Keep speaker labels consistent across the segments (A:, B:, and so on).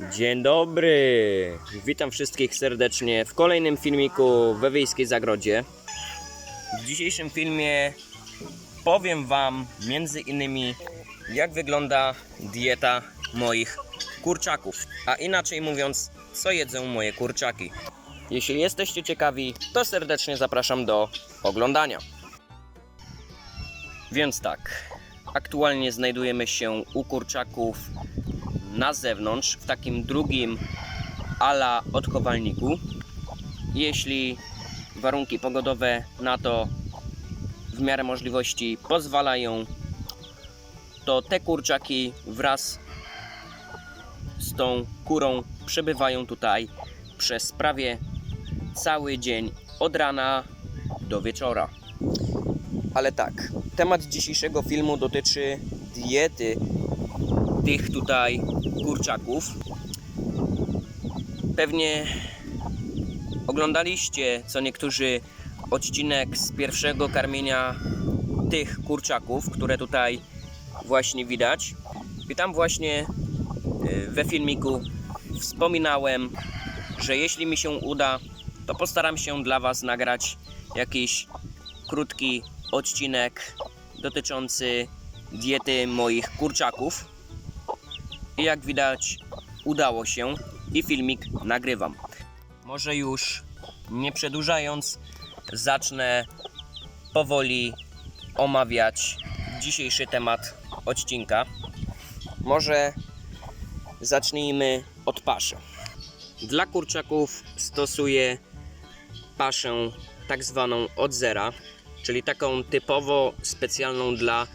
A: Dzień dobry! Witam wszystkich serdecznie w kolejnym filmiku we Wiejskiej Zagrodzie. W dzisiejszym filmie powiem Wam między innymi jak wygląda dieta moich kurczaków, a inaczej mówiąc, co jedzą moje kurczaki. Jeśli jesteście ciekawi, to serdecznie zapraszam do oglądania. Więc tak, aktualnie znajdujemy się u kurczaków na zewnątrz, w takim drugim ala odchowalniku. Jeśli warunki pogodowe na to w miarę możliwości pozwalają, to te kurczaki wraz z tą kurą przebywają tutaj przez prawie cały dzień od rana do wieczora. Ale tak, temat dzisiejszego filmu dotyczy diety tych tutaj kurczaków. Pewnie oglądaliście co niektórzy odcinek z pierwszego karmienia tych kurczaków, które tutaj właśnie widać. I tam właśnie y, we filmiku wspominałem, że jeśli mi się uda, to postaram się dla Was nagrać jakiś krótki odcinek dotyczący diety moich kurczaków. I jak widać, udało się i filmik nagrywam. Może już nie przedłużając, zacznę powoli omawiać dzisiejszy temat odcinka. Może zacznijmy od paszy. Dla kurczaków stosuję paszę tak zwaną od zera, czyli taką typowo specjalną dla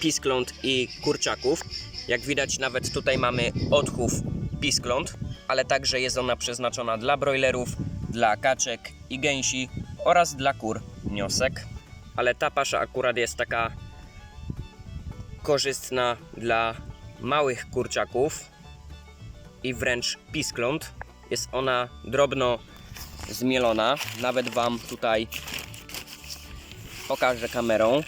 A: piskląt i kurczaków. Jak widać nawet tutaj mamy odchów piskląt, ale także jest ona przeznaczona dla broilerów, dla kaczek i gęsi oraz dla kur niosek. Ale ta pasza akurat jest taka korzystna dla małych kurczaków i wręcz piskląt. Jest ona drobno zmielona. Nawet Wam tutaj pokażę kamerą.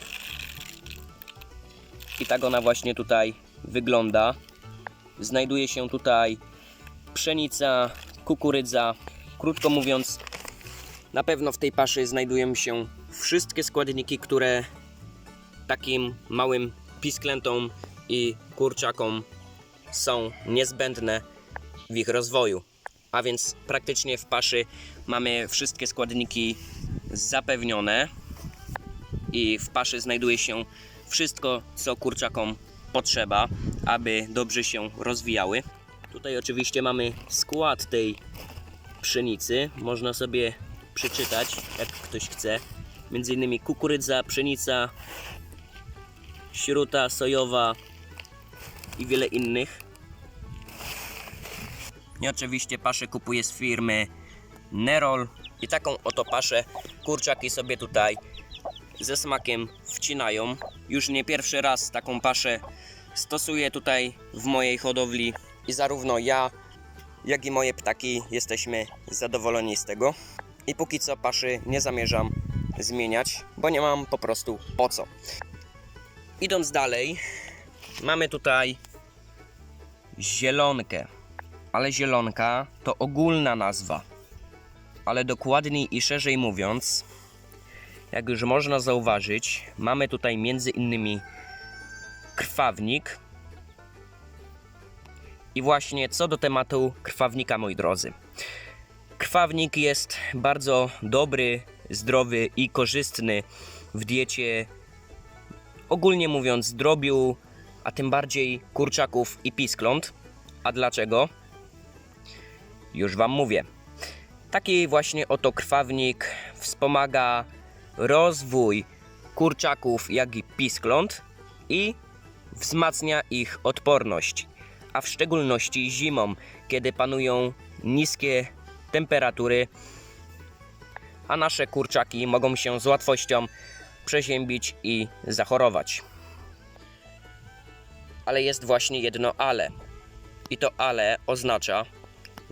A: I tak ona właśnie tutaj wygląda. Znajduje się tutaj pszenica, kukurydza. Krótko mówiąc, na pewno w tej paszy znajdują się wszystkie składniki, które takim małym pisklętom i kurczakom są niezbędne w ich rozwoju. A więc praktycznie w paszy mamy wszystkie składniki zapewnione i w paszy znajduje się wszystko, co kurczakom potrzeba, aby dobrze się rozwijały. Tutaj oczywiście mamy skład tej pszenicy. Można sobie przeczytać, jak ktoś chce. Między innymi kukurydza, pszenica, śruta sojowa i wiele innych. I oczywiście paszę kupuję z firmy Nerol. I taką oto paszę kurczaki sobie tutaj ze smakiem wcinają. Już nie pierwszy raz taką paszę stosuję tutaj w mojej hodowli i zarówno ja, jak i moje ptaki jesteśmy zadowoleni z tego. I póki co paszy nie zamierzam zmieniać, bo nie mam po prostu po co. Idąc dalej, mamy tutaj zielonkę, ale zielonka to ogólna nazwa. Ale dokładniej i szerzej mówiąc, jak już można zauważyć, mamy tutaj między innymi krwawnik. I właśnie co do tematu krwawnika, moi drodzy. Krwawnik jest bardzo dobry, zdrowy i korzystny w diecie, ogólnie mówiąc, drobiu, a tym bardziej kurczaków i piskląt. A dlaczego? Już Wam mówię. Taki właśnie oto krwawnik wspomaga rozwój kurczaków, jak i piskląt i wzmacnia ich odporność, a w szczególności zimą, kiedy panują niskie temperatury, a nasze kurczaki mogą się z łatwością przeziębić i zachorować. Ale jest właśnie jedno ale. I to ale oznacza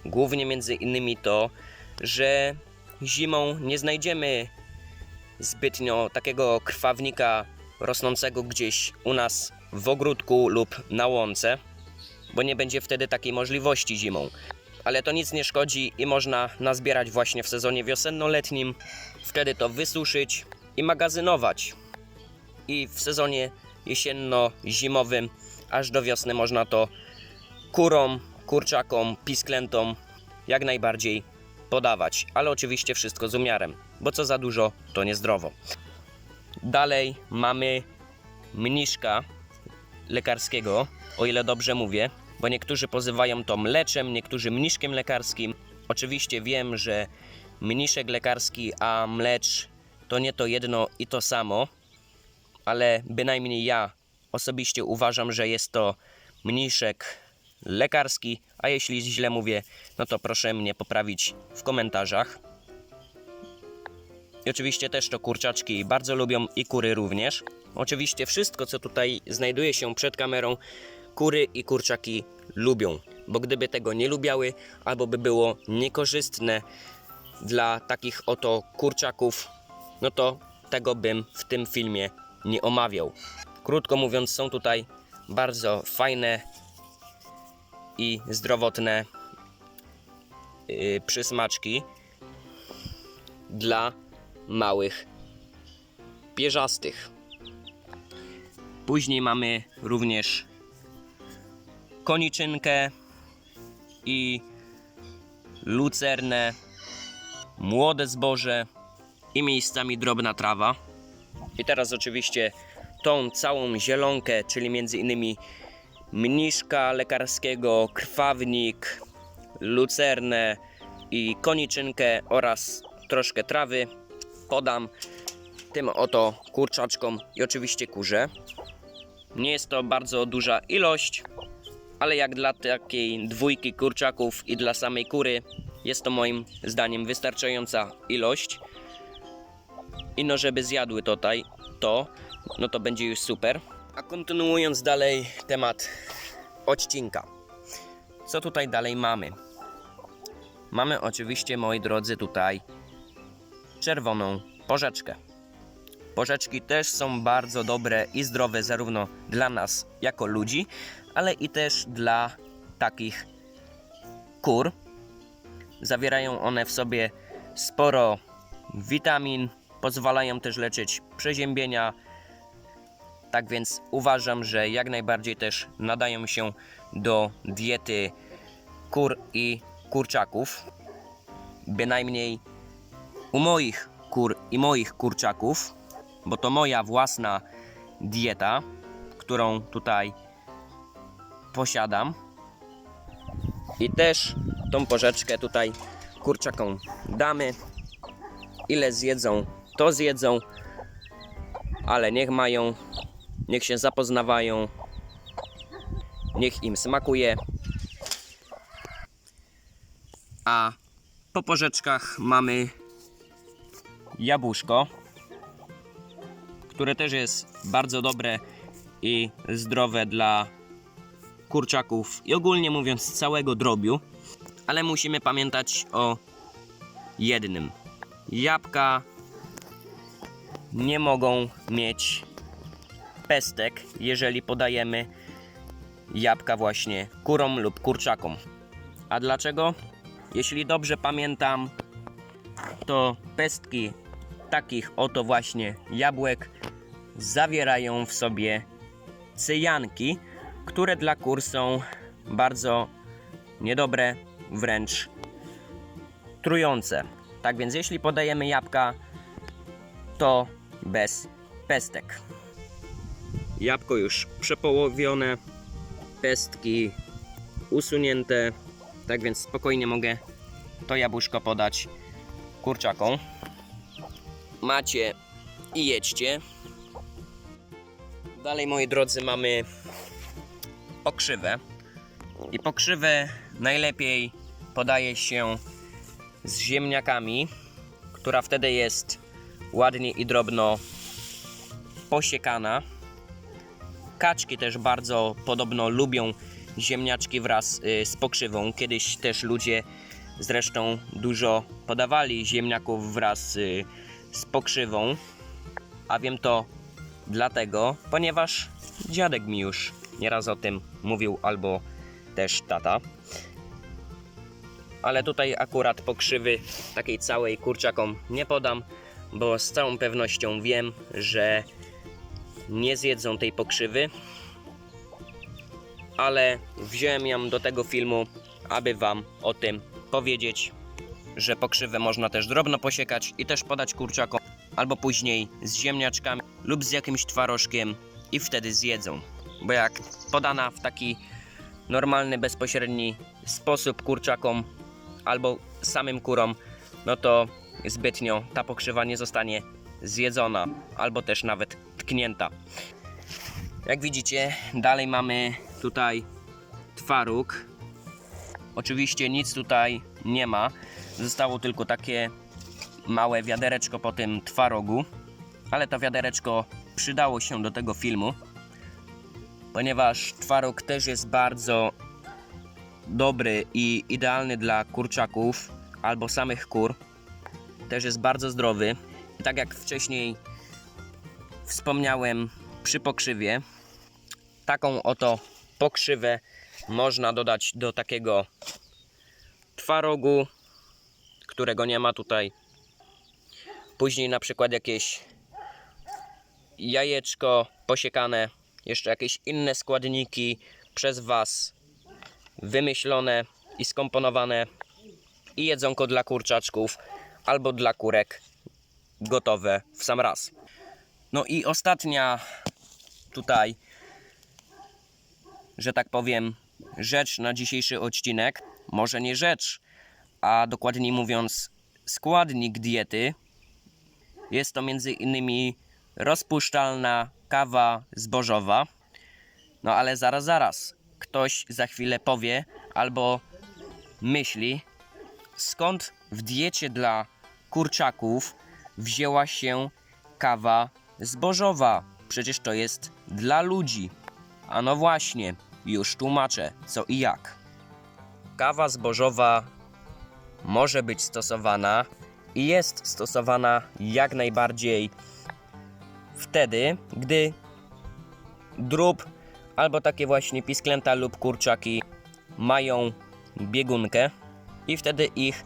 A: głównie między innymi to, że zimą nie znajdziemy zbytnio takiego krwawnika rosnącego gdzieś u nas w ogródku lub na łące. bo nie będzie wtedy takiej możliwości zimą. Ale to nic nie szkodzi i można nazbierać właśnie w sezonie wiosenno-letnim, wtedy to wysuszyć i magazynować. I w sezonie jesienno-zimowym aż do wiosny można to kurom, kurczakom, pisklętom jak najbardziej podawać, ale oczywiście wszystko z umiarem, bo co za dużo to niezdrowo. Dalej mamy mniszka lekarskiego, o ile dobrze mówię, bo niektórzy pozywają to mleczem, niektórzy mniszkiem lekarskim. Oczywiście wiem, że mniszek lekarski a mlecz to nie to jedno i to samo, ale bynajmniej ja osobiście uważam, że jest to mniszek lekarski, a jeśli źle mówię, no to proszę mnie poprawić w komentarzach. I oczywiście też to kurczaczki bardzo lubią i kury również. Oczywiście wszystko, co tutaj znajduje się przed kamerą, kury i kurczaki lubią, bo gdyby tego nie lubiały, albo by było niekorzystne dla takich oto kurczaków, no to tego bym w tym filmie nie omawiał. Krótko mówiąc, są tutaj bardzo fajne i zdrowotne yy, przysmaczki dla małych pierzastych. Później mamy również koniczynkę i lucernę, młode zboże i miejscami drobna trawa. I teraz oczywiście tą całą zielonkę, czyli między innymi mniszka lekarskiego, krwawnik, lucernę i koniczynkę oraz troszkę trawy podam tym oto kurczaczkom i oczywiście kurze. Nie jest to bardzo duża ilość, ale jak dla takiej dwójki kurczaków i dla samej kury jest to moim zdaniem wystarczająca ilość. I no żeby zjadły tutaj to, no to będzie już super. A kontynuując dalej temat odcinka. Co tutaj dalej mamy? Mamy oczywiście, moi drodzy, tutaj czerwoną porzeczkę. Porzeczki też są bardzo dobre i zdrowe zarówno dla nas jako ludzi, ale i też dla takich kur. Zawierają one w sobie sporo witamin, pozwalają też leczyć przeziębienia. Tak więc uważam, że jak najbardziej też nadają się do diety kur i kurczaków. Bynajmniej u moich kur i moich kurczaków, bo to moja własna dieta, którą tutaj posiadam. I też tą porzeczkę tutaj kurczakom damy. Ile zjedzą, to zjedzą, ale niech mają, niech się zapoznawają, niech im smakuje. A po porzeczkach mamy jabłuszko, które też jest bardzo dobre i zdrowe dla kurczaków i ogólnie mówiąc całego drobiu, ale musimy pamiętać o jednym. Jabłka nie mogą mieć pestek, jeżeli podajemy jabłka właśnie kurom lub kurczakom. A dlaczego? Jeśli dobrze pamiętam, to pestki takich oto właśnie jabłek zawierają w sobie cyjanki, które dla kur są bardzo niedobre, wręcz trujące. Tak więc jeśli podajemy jabłka, to bez pestek. Jabłko już przepołowione, pestki usunięte, tak więc spokojnie mogę to jabłuszko podać kurczakom. Macie i jedźcie. Dalej, moi drodzy, mamy pokrzywę. I pokrzywę najlepiej podaje się z ziemniakami, która wtedy jest ładnie i drobno posiekana. Kaczki też bardzo podobno lubią ziemniaczki wraz y, z pokrzywą. Kiedyś też ludzie zresztą dużo podawali ziemniaków wraz y, z pokrzywą. A wiem to dlatego, ponieważ dziadek mi już nieraz o tym mówił albo też tata. Ale tutaj akurat pokrzywy takiej całej kurczakom nie podam, bo z całą pewnością wiem, że nie zjedzą tej pokrzywy. Ale wziąłem ją do tego filmu, aby Wam o tym powiedzieć, że pokrzywę można też drobno posiekać i też podać kurczakom, albo później z ziemniaczkami lub z jakimś twarożkiem i wtedy zjedzą. Bo jak podana w taki normalny, bezpośredni sposób kurczakom albo samym kurom, no to zbytnio ta pokrzywa nie zostanie zjedzona albo też nawet tknięta. Jak widzicie, dalej mamy tutaj twaróg. Oczywiście nic tutaj nie ma. Zostało tylko takie małe wiadereczko po tym twarogu, ale to wiadereczko przydało się do tego filmu, ponieważ twaróg też jest bardzo dobry i idealny dla kurczaków albo samych kur. Też jest bardzo zdrowy. Tak jak wcześniej wspomniałem przy pokrzywie, taką oto pokrzywę można dodać do takiego twarogu, którego nie ma tutaj. Później na przykład jakieś jajeczko posiekane, jeszcze jakieś inne składniki przez Was wymyślone i skomponowane i jedzonko dla kurczaczków albo dla kurek gotowe w sam raz. No i ostatnia tutaj, że tak powiem, rzecz na dzisiejszy odcinek, może nie rzecz, a dokładniej mówiąc składnik diety. Jest to między innymi rozpuszczalna kawa zbożowa. No ale zaraz, zaraz. Ktoś za chwilę powie albo myśli, skąd w diecie dla kurczaków wzięła się kawa zbożowa. Przecież to jest dla ludzi. A no właśnie, już tłumaczę co i jak. Kawa zbożowa może być stosowana jest stosowana jak najbardziej wtedy, gdy drób albo takie właśnie pisklęta lub kurczaki mają biegunkę i wtedy ich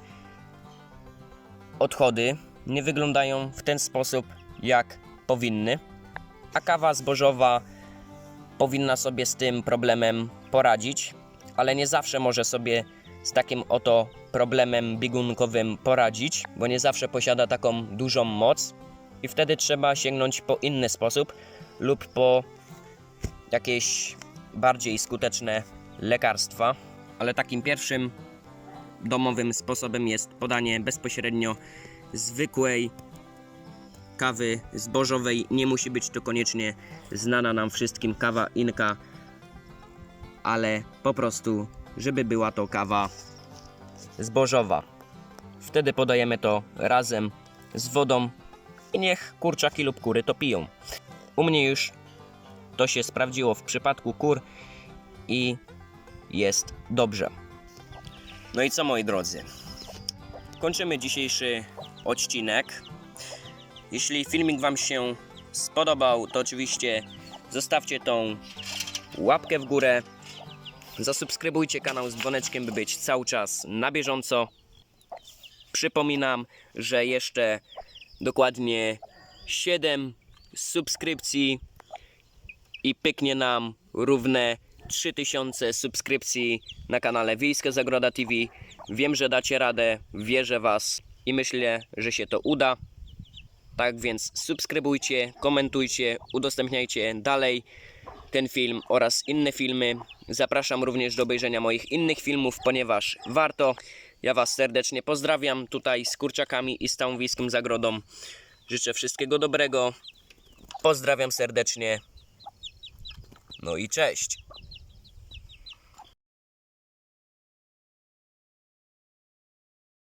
A: odchody nie wyglądają w ten sposób jak powinny, a kawa zbożowa powinna sobie z tym problemem poradzić, ale nie zawsze może sobie z takim oto problemem biegunkowym poradzić, bo nie zawsze posiada taką dużą moc i wtedy trzeba sięgnąć po inny sposób lub po jakieś bardziej skuteczne lekarstwa, ale takim pierwszym domowym sposobem jest podanie bezpośrednio zwykłej kawy zbożowej. Nie musi być to koniecznie znana nam wszystkim kawa inka, ale po prostu, żeby była to kawa zbożowa. Wtedy podajemy to razem z wodą i niech kurczaki lub kury to piją. U mnie już to się sprawdziło w przypadku kur i jest dobrze. No i co moi drodzy? Kończymy dzisiejszy odcinek. Jeśli filmik Wam się spodobał, to oczywiście zostawcie tą łapkę w górę. Zasubskrybujcie kanał z dzwoneczkiem, by być cały czas na bieżąco. Przypominam, że jeszcze dokładnie 7 subskrypcji i pyknie nam równe 3000 subskrypcji na kanale Wiejska Zagroda TV. Wiem, że dacie radę, wierzę Was i myślę, że się to uda. Tak więc subskrybujcie, komentujcie, udostępniajcie dalej ten film oraz inne filmy. Zapraszam również do obejrzenia moich innych filmów, ponieważ warto. Ja Was serdecznie pozdrawiam tutaj z kurczakami i z wiejską zagrodą. Życzę wszystkiego dobrego. Pozdrawiam serdecznie. No i cześć.